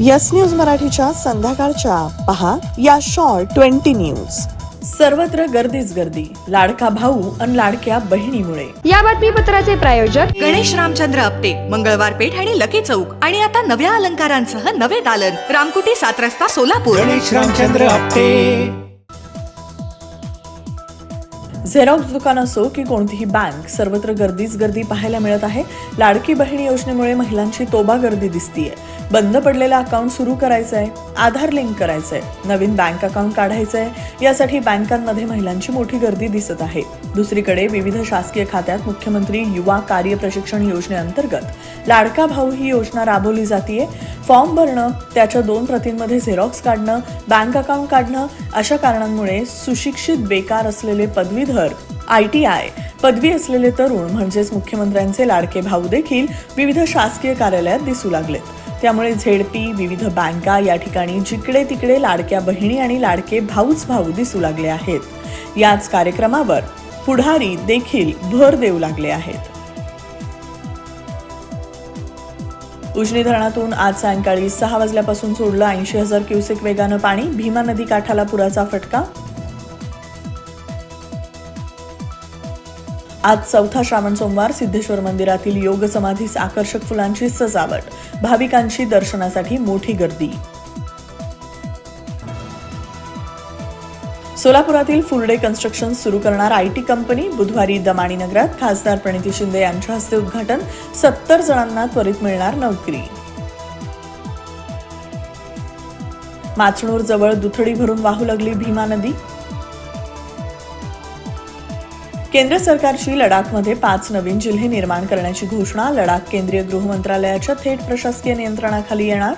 Yes news मराठीच्या संध्याकाळच्या. पहा या शॉर्ट ट्वेंटी न्यूज. सर्वत्र गर्दीच गर्दी. लाडका भाऊ आणि लाडक्या बहिणीमुळे. या बातमीपत्राचे प्रायोजक गणेश रामचंद्र आपटे मंगळवार पेठ आणि लकी चौक आणि आता नव्या अलंकारांसह नवे दालन. रामकुटी सात रस्ता सोलापूर. गणेश रामचंद्र आपटे. झेरॉक्स दुकान असो की कोणतीही बँक सर्वत्र गर्दीच गर्दी पाहायला मिळत आहे. लाडकी बहिणी योजनेमुळे महिलांची तोबा गर्दी दिसतीये. बंद पडलेलं अकाउंट सुरू करायचंय. आधार लिंक करायचंय. नवीन बँक अकाउंट काढायचंय. यासाठी बँकांमध्ये महिलांची मोठी गर्दी दिसत आहे. दुसरीकडे विविध शासकीय खात्यात मुख्यमंत्री युवा कार्य प्रशिक्षण योजनेअंतर्गत लाडका भाऊ ही योजना राबवली जाते फॉर्म भरणं त्याच्या दोन प्रतींमध्ये झेरॉक्स काढणं बँक अकाउंट काढणं अशा कारणांमुळे सुशिक्षित बेकार असलेले पदवीधर आय टी आय पदवी असलेले तरुण म्हणजेच मुख्यमंत्र्यांचे लाडके भाऊ देखील विविध शासकीय कार्यालयात दिसू लागलेत. त्यामुळे झेडपी विविध बँका या ठिकाणी जिकडे तिकडे लाडक्या बहिणी आणि लाडके भाऊच भाऊ दिसू लागले आहेत. याच कार्यक्रमावर पुढारी देखील भर देऊ लागले आहेत. उजनी धरणातून आज सायंकाळी सहा वाजल्यापासून सोडलं ऐंशी हजार क्युसेक वेगानं पाणी. भीमा नदी काठाला पुराचा फटका? आज चौथा श्रावण सोमवार सिद्धेश्वर मंदिरातील योग समाधीस आकर्षक फुलांची सजावट. भाविकांची दर्शनासाठी मोठी गर्दी. सोलापुरातील फुलडे कन्स्ट्रक्शन सुरू करणार आय टी कंपनी बुधवारी दमाणी नगरात खासदार प्रणिती शिंदे यांच्या हस्ते उद्घाटन. सत्तर जणांना त्वरित मिळणार नोकरी. माचणूर जवळ दुथडी भरून वाहू लागली भीमा नदी. केंद्र सरकारची लडाखमध्ये पाच नवीन जिल्हे निर्माण करण्याची घोषणा लडाख केंद्रीय गृह मंत्रालयाच्या थेट प्रशासकीय नियंत्रणाखाली येणार.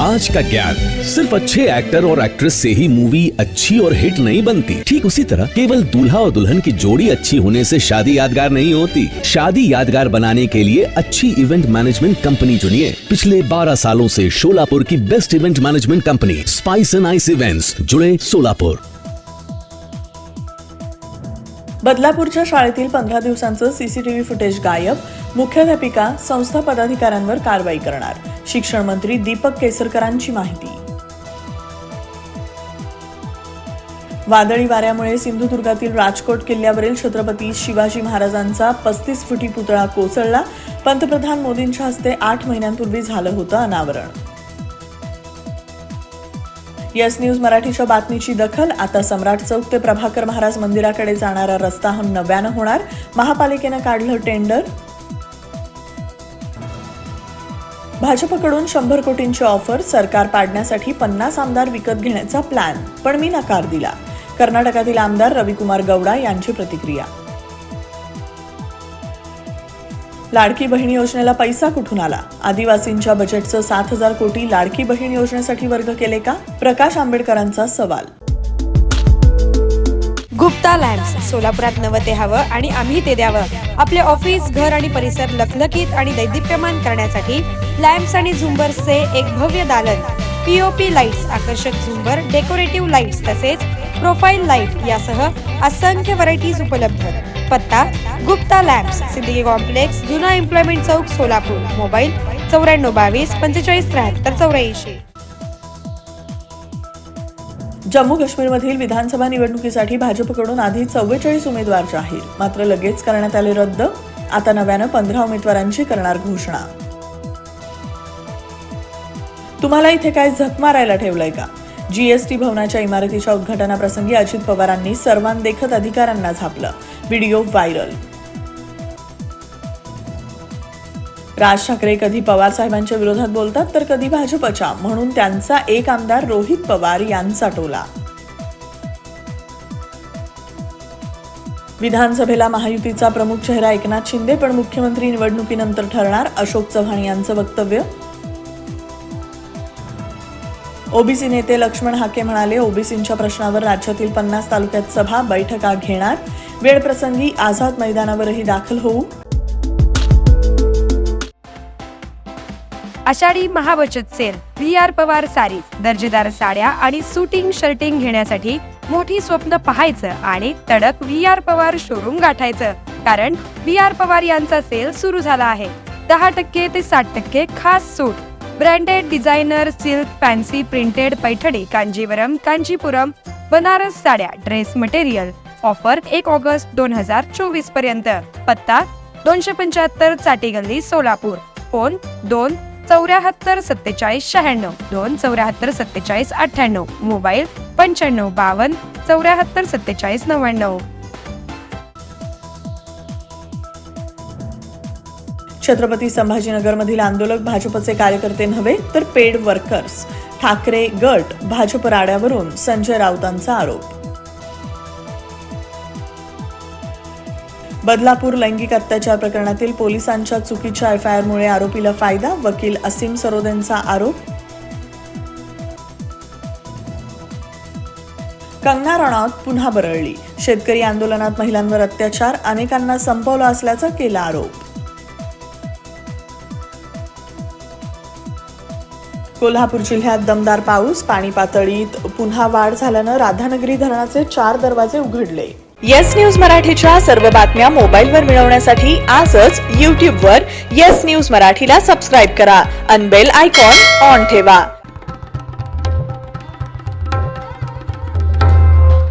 आज का ज्ञान? सिर्फ़ अच्छे एक्टर और एक्ट्रेस से ही मूवी अच्छी और हिट नहीं बनती। ठीक उसी तरह, केवल दूल्हा और दुल्हन की जोड़ी अच्छी होने से शादी यादगार नहीं होती। शादी यादगार बनाने के लिए अच्छी इवेंट मैनेजमेंट कंपनी चुनिए। पिछले 12 सालों से शोलापुर की best event management company spice and ice events जुड़े सोलापुर बदलापूरच्या शाळेतील पंधरा दिवसांचं सीसीटीव्ही फुटेज गायब मुख्याध्यापिका संस्था पदाधिकाऱ्यांवर कारवाई करणार शिक्षण मंत्री दीपक केसरकरांची माहिती. वादळी वाऱ्यामुळे सिंधुदुर्गातील राजकोट किल्ल्यावरील छत्रपती शिवाजी महाराजांचा पस्तीस फुटी पुतळा कोसळला. पंतप्रधान मोदींच्या हस्ते आठ महिन्यांपूर्वी झालं होतं अनावरण. यस न्यूज मराठीच्या बातमीची दखल. आता सम्राट चौक ते प्रभाकर महाराज मंदिराकडे जाणारा रस्ता हा नव्यानं होणार. महापालिकेनं काढलं टेंडर. भाजपकडून शंभर कोटींची ऑफर. सरकार पाडण्यासाठी पन्नास आमदार विकत घेण्याचा प्लॅन. पण मी नकार दिला. कर्नाटकातील आमदार रविकुमार गौडा यांची प्रतिक्रिया. लाडकी बहीण योजनेला पैसा कुठून आला? आदिवासींच्या बजेटचं सात हजार कोटी लाडकी बहीण योजनेसाठी वर्ग केले का? प्रकाश आंबेडकरांचा सवाल. गुप्ता लॅम्प्स सोलापुरात नवं ते हवं आणि आम्ही ते द्यावं. आपले ऑफिस घर आणि परिसर लखलखीत आणि दैदिप्यमान करण्यासाठी लॅम्प्स आणि झुंबर्सचे एक भव्य दालन. पीओपी लाईट्स आकर्षक झुंबर डेकोरेटिव्ह लाईट्स तसेच प्रोफाईल लाइट यासह असंख्य व्हरायटीज उपलब्ध. पत्ता गुप्ता लॅम्प्स सिद्दीकी कॉम्प्लेक्स जुना एम्प्लॉयमेंट चौक सोलापूर. मोबाईल चौऱ्याण्णव बावीस पंचेचाळीस त्र्याहत्तर चौऱ्याऐंशी. जम्मू काश्मीरमधील विधानसभा निवडणुकीसाठी भाजपकडून आधी चव्वेचाळीस उमेदवार जाहीर. मात्र लगेच करण्यात आले रद्द. आता नव्यानं पंधरा उमेदवारांची करणार घोषणा. तुम्हाला इथे काय झक मारायला ठेवलंय का? जीएसटी भवनाच्या इमारतीच्या उद्घाटनाप्रसंगी अजित पवारांनी सर्वांदेखत अधिकाऱ्यांना झापलं. Video viral. राज ठाकरे कधी पवार साहेबांच्या विरोधात बोलतात तर कधी भाजपच्या म्हणून त्यांचा एक आमदार रोहित पवार यांचा टोला. विधानसभेला महायुतीचा प्रमुख चेहरा एकनाथ शिंदे पण मुख्यमंत्री निवडणुकीनंतर ठरणार अशोक चव्हाण यांचं वक्तव्य? ओबीसी नेते लक्ष्मण हाके म्हणाले ओबीसींच्या प्रश्नावर राज्यातील पन्नास तालुक्यात सभा बैठका घेणार. वेळप्रसंगी आझाद मैदानावरही दाखल होऊ. Ashadhi महाबचत sale V R Pawar sari दर्जेदार साड्या आणि सुटिंग शर्टिंग घेण्यासाठी मोठी स्वप्न पाहायचं आणि तडक व्ही आर पवार शोरूम गाठायचं. कारण व्ही आर पवार यांचा सेल सुरू झाला आहे. दहा टक्के ते साठ टक्के खास सूट. Branded designer silk fancy printed Paithani Kanjeevaram Kanjipuram Banaras साड्या ड्रेस मटेरियल ऑफर एक ऑगस्ट दोन हजार चोवीसपर्यंत. पत्ता दोनशे पंच्याहत्तर चाटी गल्ली सोलापूर. फोन दोन चौऱ्याहत्तर सत्तेचाळीस शहाण्णव. दोन चौऱ्याहत्तर सत्तेचाळीस अठ्ठ्याण्णव. मोबाईल पंच्याण्णव बावन्न चौऱ्याहत्तर सत्तेचाळीस नव्याण्णव. छत्रपती संभाजीनगरमधील आंदोलक भाजपचे कार्यकर्ते नव्हे तर पेड वर्कर्स ठाकरे गट भाजप राड्यावरून संजय राऊतांचा आरोप. बदलापूर लैंगिक अत्याचार प्रकरणातील पोलिसांच्या चुकीच्या एफ आय आरमुळे आरोपीला फायदा वकील असीम सरोदेंचा आरोप. कंगना रणावत पुन्हा बरळली. शेतकरी आंदोलनात महिलांवर अत्याचार अनेकांना संपवलं असल्याचा केला आरोप. कोल्हापूर जिल्ह्यात दमदार पाऊस पाणी पातळीत पुन्हा वाढ झाल्यानं राधानगरी धरणाचे चार दरवाजे उघडले. येस न्यूज मराठीच्या सर्व बातम्या मोबाईलवर मिळवण्यासाठी आजच यूट्यूबवर येस न्यूज मराठीला सबस्क्राईब करा. अनबेल आयकॉन ऑन ठेवा.